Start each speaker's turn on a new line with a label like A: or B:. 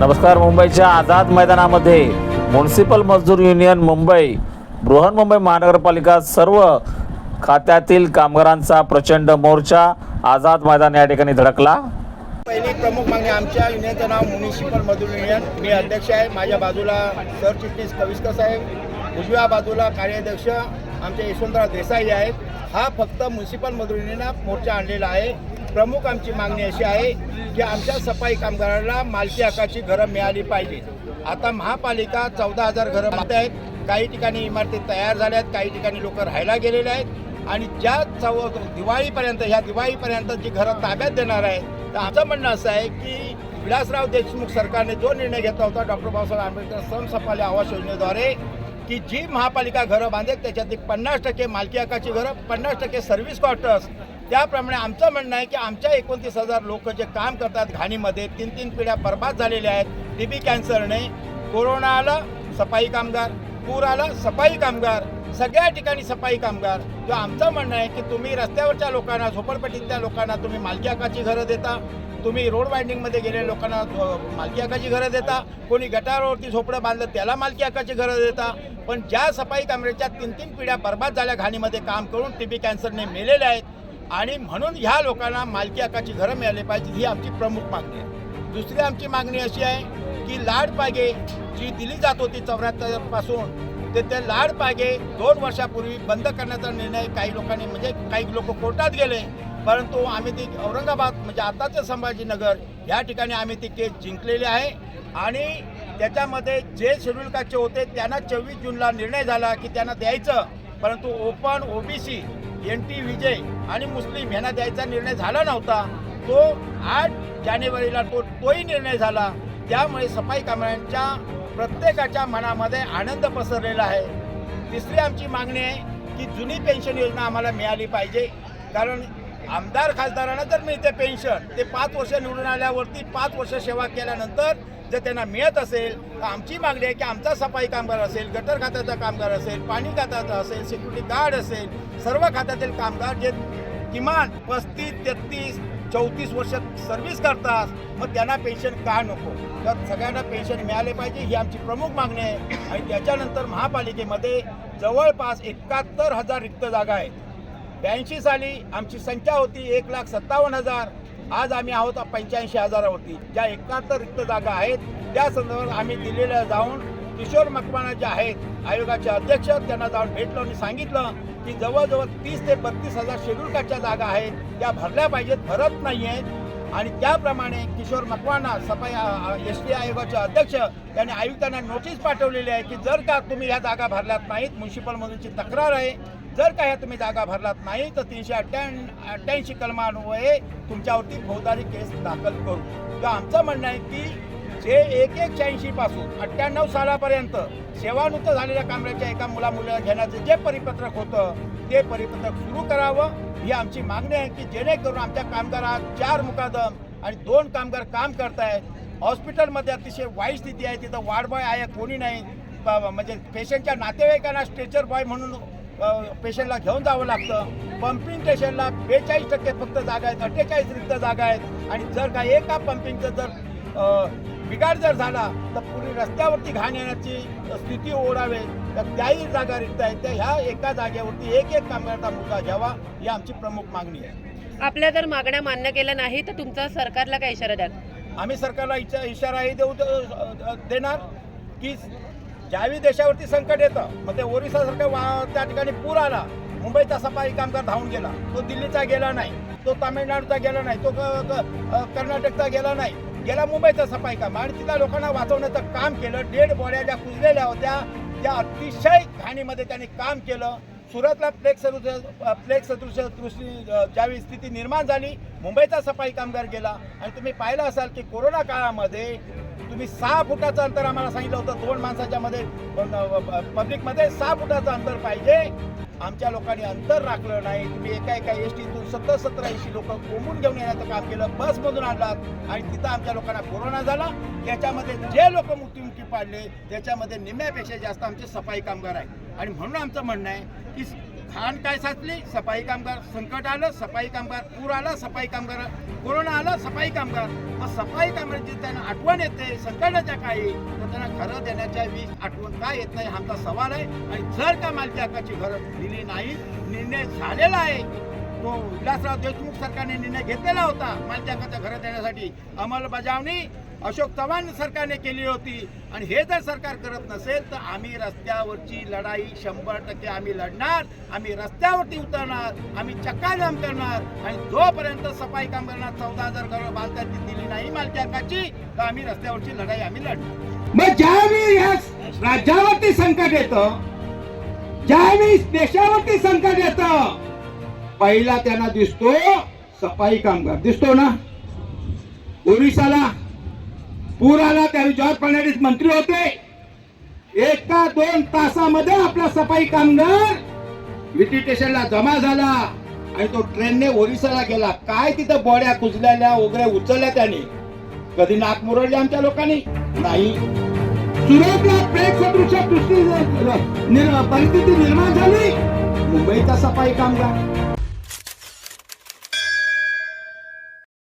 A: नमस्कार मुंबईच्या आझाद मैदानामध्ये म्युन्सिपल मजदूर युनियन मुंबई. बृहन्मुंबई महानगरपालिका सर्व खात्यातील कामगारांचा प्रचंड मोर्चा आझाद मैदान या ठिकाणी धडकला.
B: पहिली प्रमुख मागणी आमच्या युनियनचं नाव म्युनिसिपल मजदूर युनियन मी अध्यक्ष आहे. माझ्या बाजूला सरचिटणीस कविस्कर साहेब. उजव्या बाजूला कार्याध्यक्ष आमचे यशवंतराव देसाई आहेत. हा फक्त म्युन्सिपल मजदूर मोर्चा आणलेला आहे. प्रमुख आमची मागणी अशी आहे की आमच्या सफाई कामगारांना मालकी हक्काची घरं मिळाली पाहिजे. आता महापालिका चौदा हजार घरं मागत आहेत. काही ठिकाणी इमारती तयार झाल्या आहेत काही ठिकाणी लोक राहायला गेलेले आहेत. आणि ज्या चौ दिवाळीपर्यंत ह्या दिवाळीपर्यंत जी घरं ताब्यात देणार आहे तर आमचं म्हणणं असं आहे की विलासराव देशमुख सरकारने जो निर्णय घेतला होता डॉक्टर बाबासाहेब आंबेडकर श्रम सफाली आवास योजनेद्वारे की जी महापालिका घरं बांधेल त्याच्यात एक पन्नास टक्के मालकी हक्काची घरं पन्नास टक्के सर्व्हिस क्वार्टर्स त्याप्रमाणे आमचं म्हणणं आहे की आमच्या एकोणतीस हजार लोक जे काम करतात घाणीमध्ये तीन तीन पिढ्या बर्बाद झालेल्या आहेत. टी बी कॅन्सरने कोरोनाला सफाई कामगार पूर आला सफाई कामगार सगळ्या ठिकाणी सफाई कामगार जो आमचं म्हणणं आहे की तुम्ही रस्त्यावरच्या लोकांना झोपडपट्टीतल्या लोकांना तुम्ही मालकी हकाची घरं देता तुम्ही रोड वायंडिंगमध्ये गेलेल्या लोकांना मालकी हक्काची घरं देता कोणी गटारावरती झोपडं बांधलं त्याला मालकी हक्काची घरं देता पण ज्या सफाई कामगारच्या तीन तीन पिढ्या बर्बाद झाल्या घाणीमध्ये काम करून टी बी कॅन्सरने मेलेल्या आहेत. आणि म्हणून ह्या लोकांना मालकी हक्काची घरं मिळाली पाहिजे ही आमची प्रमुख मागणी आहे. दुसरी आमची मागणी अशी आहे की लाड पागे जी दिली जात होती चौऱ्याहत्तरपासून ते त्या लाड पागे दोन वर्षापूर्वी बंद करण्याचा निर्णय काही लोकांनी म्हणजे काही लोक कोर्टात गेले परंतु आम्ही ती औरंगाबाद म्हणजे आताचं संभाजीनगर या ठिकाणी आम्ही ती केस जिंकलेली आहे. आणि त्याच्यामध्ये जे शेड्यूल कास्टचे होते त्यांना चोवीस जूनला निर्णय झाला की त्यांना द्यायचं. परंतु ओपन ओबीसी एन टी विजय आणि मुस्लिम यांना द्यायचा निर्णय झाला नव्हता. तो आठ जानेवारीला तो तोही निर्णय झाला. त्यामुळे सफाई कामगारांच्या प्रत्येकाच्या मनामध्ये आनंद पसरलेला आहे. तिसरी आमची मागणी आहे की जुनी पेन्शन योजना आम्हाला मिळाली पाहिजे. कारण आमदार खासदारांना जर मिळते पेन्शन ते पाच वर्ष निवडून आल्यावरती पाच वर्ष सेवा केल्यानंतर जर त्यांना मिळत असेल तर आमची मागणी आहे की आमचा सफाई कामगार असेल गटर खात्याचा कामगार असेल पाणी खात्याचा असेल सिक्युरिटी गार्ड असेल सर्व खात्यातील कामगार जे किमान पस्तीस तेहतीस चौतीस वर्ष सर्व्हिस करतात. मग त्यांना पेन्शन का नको? तर सगळ्यांना पेन्शन मिळाले पाहिजे ही आमची प्रमुख मागणी आहे. आणि त्याच्यानंतर महापालिकेमध्ये जवळपास एकाहत्तर हजार रिक्त जागा आहेत. ब्याऐंशी साली आमची संख्या होती एक लाख सत्तावन्न हजार. आज आम्ही आहोत पंच्याऐंशी हजारावरती. ज्या एकाहत्तर रिक्त जागा आहेत त्या संदर्भात आम्ही दिलेल्या जाऊन किशोर मकवाना जे आहेत आयोगाचे अध्यक्ष त्यांना जाऊन भेटलो आणि सांगितलं की जवळजवळ तीस ते बत्तीस हजार शेड्यूल कास्टच्या जागा आहेत त्या भरल्या पाहिजेत भरत नाही आहेत आणि त्याप्रमाणे किशोर मकवाना सफाई एस टी आयोगाचे अध्यक्ष त्यांनी आयुक्तांना नोटीस पाठवलेली आहे की जर का तुम्ही ह्या जागा भरल्यात नाहीत म्युन्सिपलमधूनची तक्रार आहे जर का ह्या तुम्ही जागा भरलात नाही तर तीनशे अठ्ठ्या अठ्ठ्याऐंशी कलमान्वये तुमच्यावरती फौजदारी केस दाखल करू. तर आमचं म्हणणं आहे की जे एक एक शहाऐंशी पासून अठ्ठ्याण्णव सालापर्यंत सेवानिवृत्त झालेल्या कामगारांच्या एका मुला मुलीला घेण्याचं जे परिपत्रक होतं ते परिपत्रक सुरू करावं. ही आमची मागणी आहे की जेणेकरून आमच्या कामगारात चार मुकादम आणि दोन कामगार काम करतायत. हॉस्पिटलमध्ये अतिशय वाईट स्थिती आहे तिथं वार्ड बॉय आहे कोणी नाही. म्हणजे पेशंटच्या नातेवाईकांना स्ट्रेचर बॉय म्हणून पेशंटला घेऊन जावं लागतं. पंपिंग स्टेशनला बेचाळीस टक्के फक्त जागा आहेत अठ्ठेचाळीस रिक्त जागा आहेत. आणि जर का एका पंपिंगचं जर बिघाड जर झाला तर पुढे रस्त्यावरती घाण येण्याची स्थिती ओढावे. तर त्याही जागा रिक्त आहेत त्या ह्या एका जागेवरती एक एक कामगाराचा मुद्दा घ्यावा ही आमची प्रमुख मागणी आहे.
C: आपल्या जर मागण्या मान्य केल्या नाही तर तुमचा सरकारला काय इशारा द्याल?
B: आम्ही सरकारला इच्छा इशाराही देऊ देणार की ज्यावेळी देशावरती संकट येतं मग ते ओरिसासारखं वा त्या ठिकाणी पूर आला मुंबईचा सफाई कामगार धावून गेला तो दिल्लीचा गेला नाही तो तामिळनाडूचा गेला नाही तो कर्नाटकचा गेला नाही गेला मुंबईचा सफाई काम. आणि तिथल्या लोकांना वाचवण्याचं काम केलं. डेड बॉड्या ज्या कुजलेल्या होत्या त्या अतिशय घाणीमध्ये त्यांनी काम केलं. सुरतला प्लेग सदृश प्लेग सदृश दृष्टी ज्यावेळी स्थिती निर्माण झाली मुंबईचा सफाई कामगार गेला. आणि तुम्ही पाहिलं असाल की कोरोना काळामध्ये तुम्ही सहा फुटाचं अंतर आम्हाला सांगितलं होतं. दोन माणसाच्या मध्ये पब्लिकमध्ये सहा फुटाचं अंतर पाहिजे. आमच्या लोकांनी अंतर राखलं नाही. तुम्ही एका एका एस टीतून सत्तर सत्तर ऐंशी लोक कोंबून घेऊन येण्याचं काम केलं बसमधून आणलात. आणि तिथं आमच्या लोकांना कोरोना झाला. त्याच्यामध्ये जे लोक मृत्युमुखी पाडले त्याच्यामध्ये निम्म्यापेक्षा जास्त आमचे सफाई कामगार आहे आणि म्हणून आमचं म्हणणं आहे की घाण काय साचली? सफाई कामगार संकट आलं सफाई कामगार पूर आला सफाई कामगार कोरोना आला सफाई कामगार. मग सफाई कामगारांची त्यांना आठवण येते संकटाच्या काळी. तर त्यांना घरं देण्याच्या वीज आठवण काय येत नाही हा आमचा सवाल आहे. आणि जर का मालकी हक्काची घरं दिली नाही निर्णय झालेला आहे. तो विलासराव देशमुख सरकारने निर्णय घेतलेला होता. मालकी हक्काच्या घरं देण्यासाठी अंमलबजावणी अशोक चव्हाण सरकारने केली होती. आणि हे जर सरकार करत नसेल तर आम्ही रस्त्यावरची लढाई शंभर टक्के आम्ही लढणार आम्ही रस्त्यावरती उतरणार आम्ही चक्काजाम करणार. आणि जोपर्यंत सफाई कामगारांना चौदा हजार घरं बांधता दिली नाही मालकी तर आम्ही रस्त्यावरची लढाई आम्ही लढणार.
D: मग ज्यावेळी या राज्यावरती संकट येतं ज्यावेळी देशावरती संकट येतं पहिला त्यांना दिसतो सफाई कामगार. दिसतो ना? ओरिसाला पूर आला त्यावेळी जॉर्ज फर्नांडिस मंत्री होते. एका दोन तासामध्ये आपला सफाई कामगार विटी स्टेशनला जमा झाला आणि तो ट्रेनने ओरिसाला गेला. काय तिथं बॉड्या कुजलेल्या वगैरे उचलल्या त्याने? कधी नाक मुरडले आमच्या लोकांनी? नाही. सुरतला प्रेम सदृश्य परिस्थिती निर्माण झाली. मुंबईचा सफाई कामगार.